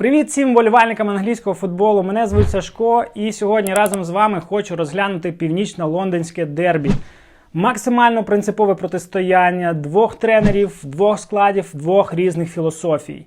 Привіт всім болівальникам англійського футболу. Мене звуть Сашко, і сьогодні разом з вами хочу розглянути північно-лондонське дербі. Максимально принципове протистояння двох тренерів, двох складів, двох різних філософій. Е,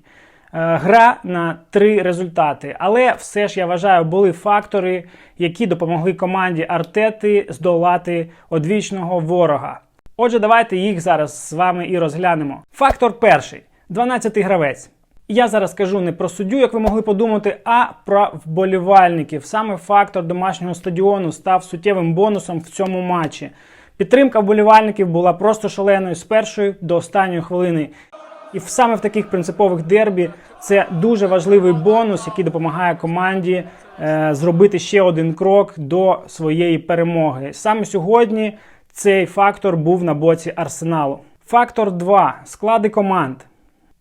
Гра на три результати. Але все ж я вважаю, були фактори, які допомогли команді Артети здолати одвічного ворога. Отже, давайте їх зараз з вами і розглянемо. Фактор перший 12-й гравець. Я зараз скажу не про суддю, як ви могли подумати, а про вболівальників. Саме фактор домашнього стадіону став суттєвим бонусом в цьому матчі. Підтримка вболівальників була просто шаленою з першої до останньої хвилини. І саме в таких принципових дербі це дуже важливий бонус, який допомагає команді е, зробити ще один крок до своєї перемоги. Саме сьогодні цей фактор був на боці арсеналу. Фактор 2. склади команд.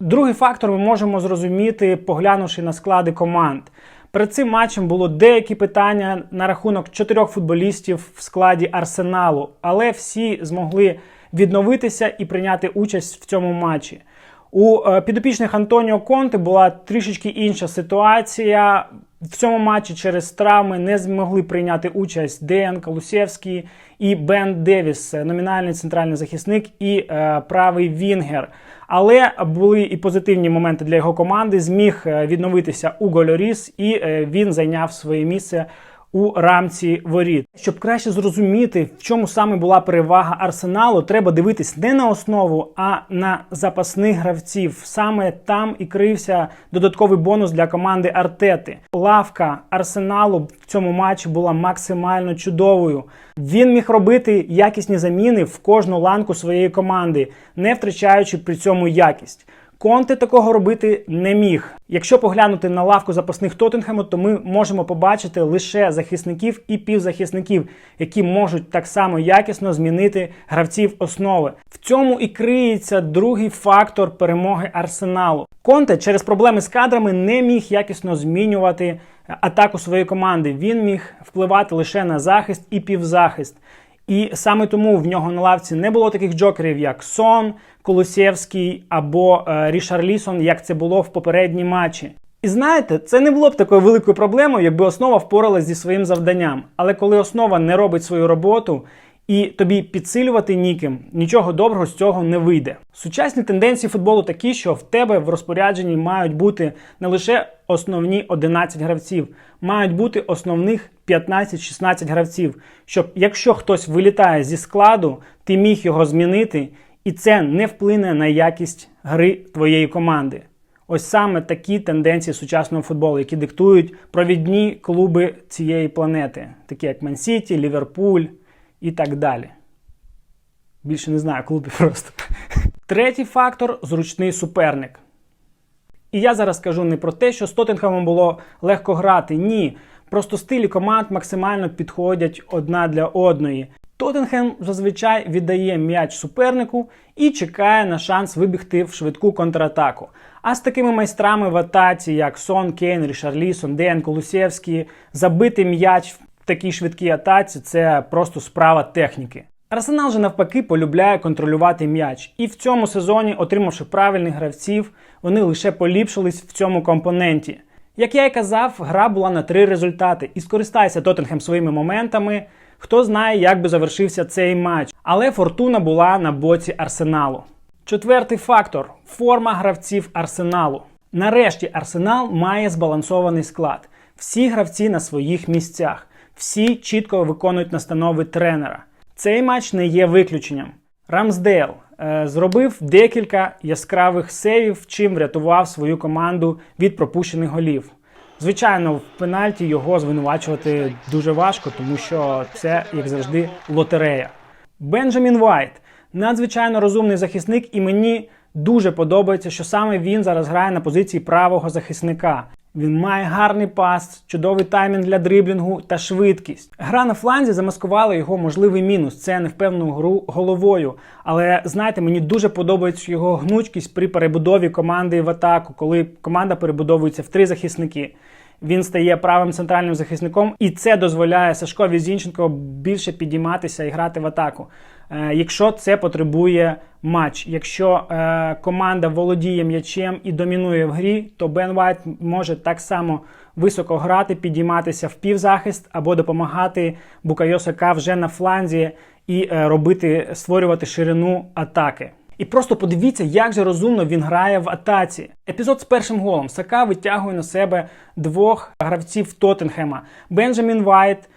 Другий фактор ми можемо зрозуміти, поглянувши на склади команд. Перед цим матчем було деякі питання на рахунок чотирьох футболістів в складі арсеналу, але всі змогли відновитися і прийняти участь в цьому матчі. У е, підопічних Антоніо Конте була трішечки інша ситуація. В цьому матчі через травми не змогли прийняти участь Деян Калусєвський і Бен Девіс, е, номінальний центральний захисник і е, правий Вінгер. Але були і позитивні моменти для його команди. Зміг е, відновитися Уго Льоріс, і е, він зайняв своє місце у рамці воріт. Щоб краще зрозуміти, в чому саме була перевага арсеналу, треба дивитись не на основу, а на запасних гравців. Саме там і крився додатковий бонус для команди Артети. Лавка арсеналу в цьому матчі була максимально чудовою. Він міг робити якісні заміни в кожну ланку своєї команди, не втрачаючи при цьому якість. Конте такого робити не міг. Якщо поглянути на лавку запасних Тоттенхему, то ми можемо побачити лише захисників і півзахисників, які можуть так само якісно змінити гравців основи. В цьому і криється другий фактор перемоги арсеналу. Конте через проблеми з кадрами не міг якісно змінювати атаку своєї команди. Він міг впливати лише на захист і півзахист. І саме тому в нього на лавці не було таких джокерів, як Сон, Колосєвський або е, Рішарлісон, як це було в попередній матчі. І знаєте, це не було б такою великою проблемою, якби основа впоралась зі своїм завданням. Але коли основа не робить свою роботу і тобі підсилювати ніким, нічого доброго з цього не вийде. Сучасні тенденції футболу такі, що в тебе в розпорядженні мають бути не лише основні 11 гравців, мають бути основних 15-16 гравців, щоб якщо хтось вилітає зі складу, ти міг його змінити, і це не вплине на якість гри твоєї команди. Ось саме такі тенденції сучасного футболу, які диктують провідні клуби цієї планети, такі як Ман-Сіті, Ліверпуль і так далі. Більше не знаю клубів просто. Третій фактор зручний суперник. І я зараз кажу не про те, що з Тоттенхемом було легко грати. Ні. Просто стилі команд максимально підходять одна для одної. Тоттенхем зазвичай віддає м'яч супернику і чекає на шанс вибігти в швидку контратаку. А з такими майстрами в атаці, як Сон, Кейн, Рішарлісон, Ден Колусєвський, забити м'яч такій швидкій атаці це просто справа техніки. Арсенал же навпаки полюбляє контролювати м'яч, і в цьому сезоні, отримавши правильних гравців, вони лише поліпшились в цьому компоненті. Як я і казав, гра була на три результати, і скористайся Тоттенхем своїми моментами. Хто знає, як би завершився цей матч, але фортуна була на боці арсеналу. Четвертий фактор форма гравців арсеналу. Нарешті арсенал має збалансований склад. Всі гравці на своїх місцях, всі чітко виконують настанови тренера. Цей матч не є виключенням. Рамсдейл е, зробив декілька яскравих сейвів, чим врятував свою команду від пропущених голів. Звичайно, в пенальті його звинувачувати дуже важко, тому що це, як завжди, лотерея. Бенджамін Вайт надзвичайно розумний захисник, і мені дуже подобається, що саме він зараз грає на позиції правого захисника. Він має гарний пас, чудовий таймінг для дриблінгу та швидкість. Гра на фланзі замаскувала його можливий мінус. Це невпевну гру головою. Але знаєте, мені дуже подобається його гнучкість при перебудові команди в атаку, коли команда перебудовується в три захисники. Він стає правим центральним захисником, і це дозволяє Сашкові Зінченко більше підійматися і грати в атаку. Е, якщо це потребує матч. Якщо е, команда володіє м'ячем і домінує в грі, то Бен Вайт може так само високо грати, підійматися в півзахист або допомагати Букайо Сака вже на фланзі і е, робити, створювати ширину атаки. І просто подивіться, як же розумно він грає в атаці. Епізод з першим голом. Сака витягує на себе двох гравців Тоттенхема. Бенджамін Вайт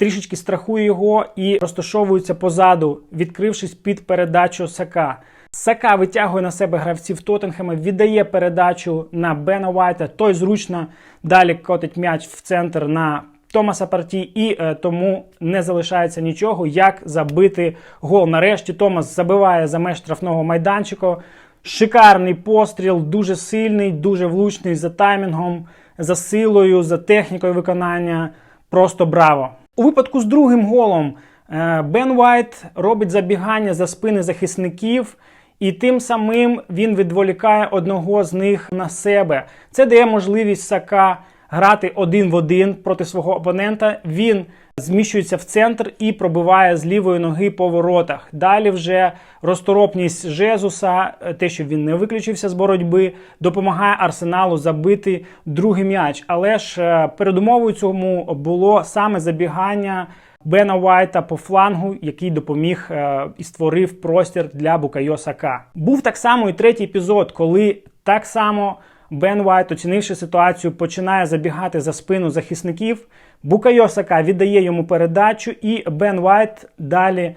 трішечки страхує його і розташовується позаду, відкрившись під передачу Сака. Сака витягує на себе гравців Тоттенхема, віддає передачу на Бена Вайта. Той зручно далі котить м'яч в центр на Томаса Парті, і е, тому не залишається нічого, як забити гол. Нарешті Томас забиває за меж штрафного майданчика. Шикарний постріл, дуже сильний, дуже влучний за таймінгом, за силою, за технікою виконання. Просто браво! У випадку з другим голом е, Бен Вайт робить забігання за спини захисників, і тим самим він відволікає одного з них на себе. Це дає можливість Сака грати один в один проти свого опонента. Він зміщується в центр і пробиває з лівої ноги по воротах. Далі вже розторопність Жезуса, е, те, що він не виключився з боротьби, допомагає Арсеналу забити другий м'яч. Але ж е, передумовою цьому було саме забігання. Бена Уайта по флангу, який допоміг е, і створив простір для Букайо Сака. Був так само і третій епізод, коли так само Бен Уайт, оцінивши ситуацію, починає забігати за спину захисників. Букайо Сака віддає йому передачу, і Бен Уайт далі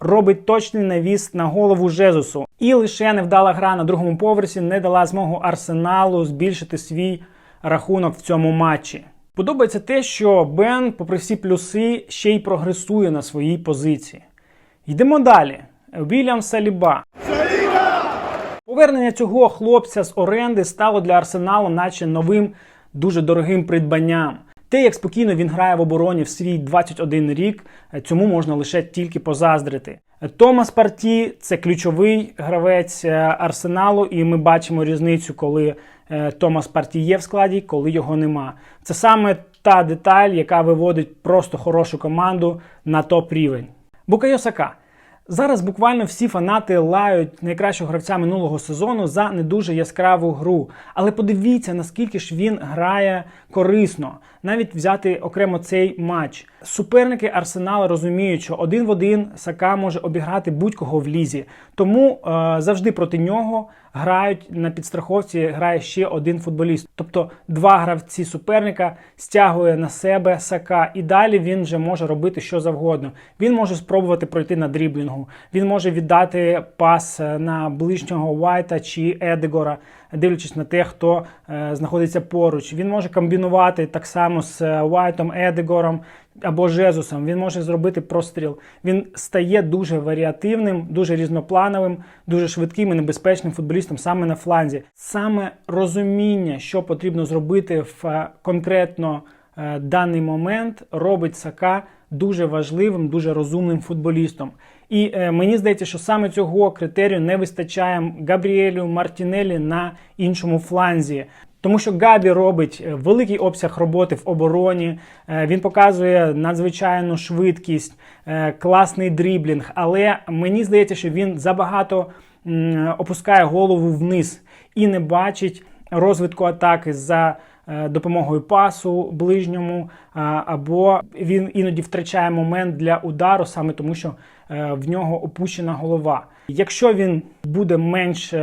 робить точний навіс на голову Жезусу. І лише невдала гра на другому поверсі не дала змогу Арсеналу збільшити свій рахунок в цьому матчі. Подобається те, що Бен, попри всі плюси, ще й прогресує на своїй позиції. Йдемо далі. Вільям Саліба. Повернення цього хлопця з оренди стало для Арсеналу, наче новим дуже дорогим придбанням. Те, як спокійно він грає в обороні в свій 21 рік, цьому можна лише тільки позаздрити. Томас Парті це ключовий гравець е, арсеналу, і ми бачимо різницю, коли е, Томас Парті є в складі, коли його нема. Це саме та деталь, яка виводить просто хорошу команду на топ рівень. Букайо Сака. Зараз буквально всі фанати лають найкращого гравця минулого сезону за не дуже яскраву гру. Але подивіться, наскільки ж він грає корисно. Навіть взяти окремо цей матч. Суперники Арсенала розуміють, що один в один Сака може обіграти будь-кого в лізі. Тому е, завжди проти нього грають на підстраховці, грає ще один футболіст. Тобто два гравці суперника стягує на себе Сака, і далі він вже може робити що завгодно. Він може спробувати пройти на дріблінгу, він може віддати пас е, на ближнього Вайта чи Едегора, дивлячись на те, хто е, знаходиться поруч. Він може комбінувати так само з е, Вайтом, Едегором або Жезусом. Він може зробити простріл. Він стає дуже варіативним, дуже різноплановим, дуже швидким і небезпечним футболістом саме на фланзі. Саме розуміння, що потрібно зробити в е, конкретно даний момент, робить Сака дуже важливим, дуже розумним футболістом. І е, мені здається, що саме цього критерію не вистачає Габріелю Мартінелі на іншому фланзі. Тому що Габі робить е, великий обсяг роботи в обороні, е, він показує надзвичайну швидкість, е, класний дріблінг, але мені здається, що він забагато опускає голову вниз і не бачить розвитку атаки за допомогою пасу ближньому, або він іноді втрачає момент для удару, саме тому що в нього опущена голова. Якщо він буде менш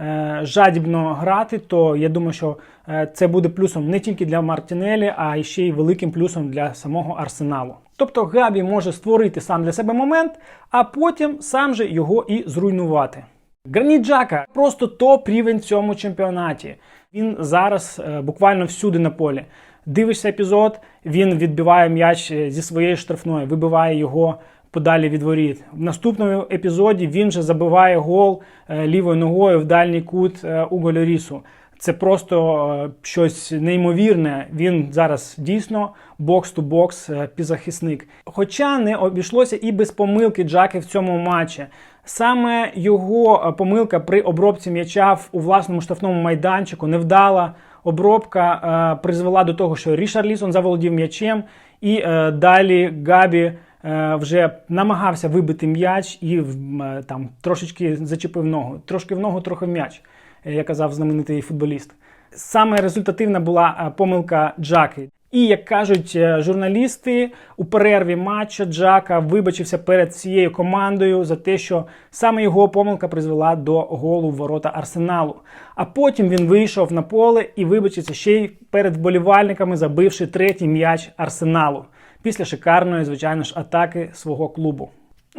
Е, жадібно грати, то я думаю, що е, це буде плюсом не тільки для Мартінелі, а ще й великим плюсом для самого арсеналу. Тобто Габі може створити сам для себе момент, а потім сам же його і зруйнувати. Граніт Джака просто топ рівень в цьому чемпіонаті. Він зараз е, буквально всюди на полі. Дивишся епізод, він відбиває м'яч зі своєї штрафної, вибиває його подалі від воріт. В наступному епізоді він же забиває гол е, лівою ногою в дальній кут у Уго Льорісу. Це просто е, щось неймовірне. Він зараз дійсно бокс-ту-бокс півзахисник. Хоча не обійшлося і без помилки Джаки в цьому матчі. Саме його помилка при обробці м'яча у власному штрафному майданчику невдала обробка призвела до того, що Рішар Лісон заволодів м'ячем, і далі Габі е, вже намагався вибити м'яч і е, там трошечки зачепив ногу. Трошки в ногу, трохи в м'яч, е, як казав знаменитий футболіст. Саме результативна була е, помилка Джаки. І як кажуть е, журналісти, у перерві матча Джака вибачився перед цією командою за те, що саме його помилка призвела до голу в ворота Арсеналу. А потім він вийшов на поле і вибачився ще й перед вболівальниками, забивши третій м'яч Арсеналу після шикарної, звичайно ж, атаки свого клубу.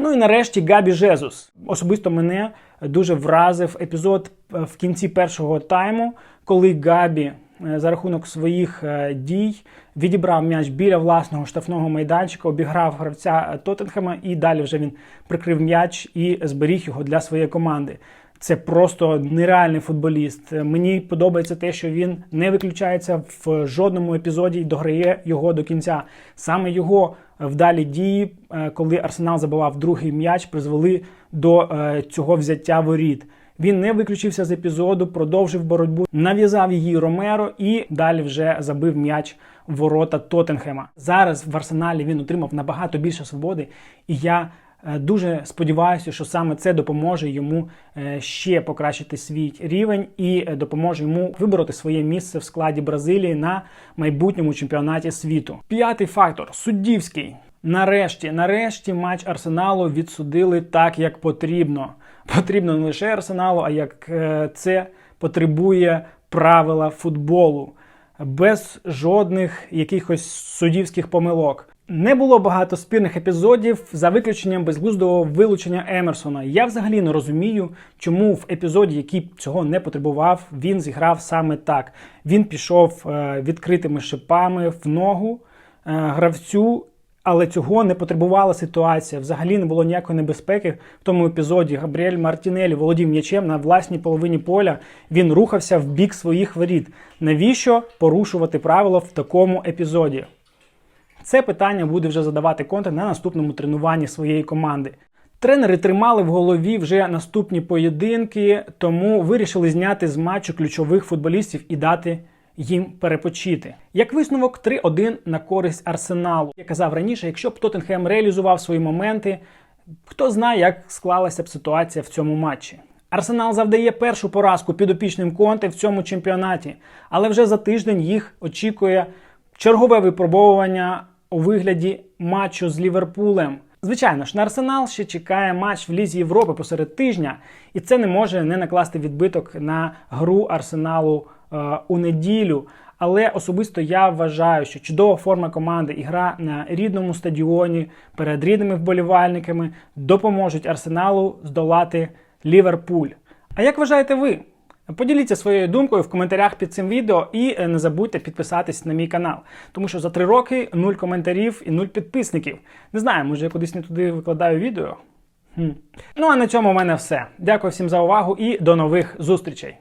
Ну і нарешті Габі Жезус. Особисто мене дуже вразив епізод е, в кінці першого тайму, коли Габі е, за рахунок своїх е, дій відібрав м'яч біля власного штрафного майданчика, обіграв гравця Тоттенхема і далі вже він прикрив м'яч і зберіг його для своєї команди. Це просто нереальний футболіст. Мені подобається те, що він не виключається в жодному епізоді і дограє його до кінця. Саме його вдалі дії, е, коли Арсенал забивав другий м'яч, призвели до е, цього взяття воріт. Він не виключився з епізоду, продовжив боротьбу, нав'язав її Ромеро і далі вже забив м'яч ворота Тоттенхема. Зараз в Арсеналі він отримав набагато більше свободи, і я дуже сподіваюся, що саме це допоможе йому е, ще покращити свій рівень і е, допоможе йому вибороти своє місце в складі Бразилії на майбутньому чемпіонаті світу. П'ятий фактор суддівський. Нарешті, нарешті, матч Арсеналу відсудили так, як потрібно. Потрібно не лише Арсеналу, а як е, це потребує правила футболу, без жодних якихось суддівських помилок. Не було багато спірних епізодів за виключенням безглуздого вилучення Емерсона. Я взагалі не розумію, чому в епізоді, який цього не потребував, він зіграв саме так. Він пішов е, відкритими шипами в ногу е, гравцю. Але цього не потребувала ситуація. Взагалі не було ніякої небезпеки в тому епізоді. Габріель Мартінелі володів м'ячем на власній половині поля. Він рухався в бік своїх воріт. Навіщо порушувати правила в такому епізоді? Це питання буде вже задавати Конте на наступному тренуванні своєї команди. Тренери тримали в голові вже наступні поєдинки, тому вирішили зняти з матчу ключових футболістів і дати їм перепочити. Як висновок 3-1 на користь Арсеналу. Я казав раніше, якщо б Тоттенхем реалізував свої моменти, хто знає, як склалася б ситуація в цьому матчі. Арсенал завдає першу поразку підопічним Конте в цьому чемпіонаті, але вже за тиждень їх очікує чергове випробовування у вигляді матчу з Ліверпулем. Звичайно ж, на Арсенал ще чекає матч в Лізі Європи посеред тижня, і це не може не накласти відбиток на гру Арсеналу е, у неділю. Але особисто я вважаю, що чудова форма команди і гра на рідному стадіоні перед рідними вболівальниками допоможуть Арсеналу здолати Ліверпуль. А як вважаєте ви? Поділіться своєю думкою в коментарях під цим відео і е, не забудьте підписатись на мій канал, тому що за три роки нуль коментарів і нуль підписників. Не знаю, може я кудись не туди викладаю відео. Хм. Ну а на цьому в мене все. Дякую всім за увагу і до нових зустрічей.